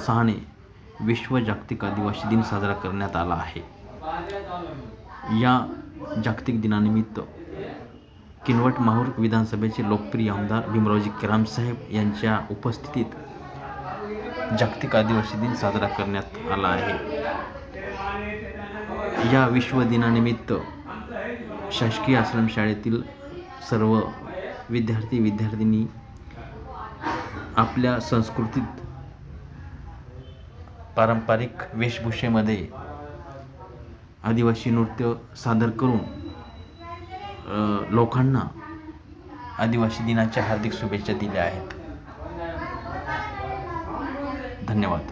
उत्साहाने विश्व जागतिक आदिवासी दिन साजरा करण्यात आला आहे. या जागतिक दिनानिमित्त किनवट माहूर विधानसभेचे लोकप्रिय आमदार भीमरावजी केरामसाहेब यांच्या उपस्थितीत जागतिक आदिवासी दिन साजरा करण्यात आला आहे. या विश्व दिनानिमित्त शासकीय आश्रमशाळेतील सर्व विद्यार्थी विद्यार्थिनी आपल्या संस्कृतीत पारंपरिक वेशभूषेमध्ये आदिवासी नृत्य सादर करून लोकांना आदिवासी दिनाच्या हार्दिक शुभेच्छा दिल्या आहेत. धन्यवाद.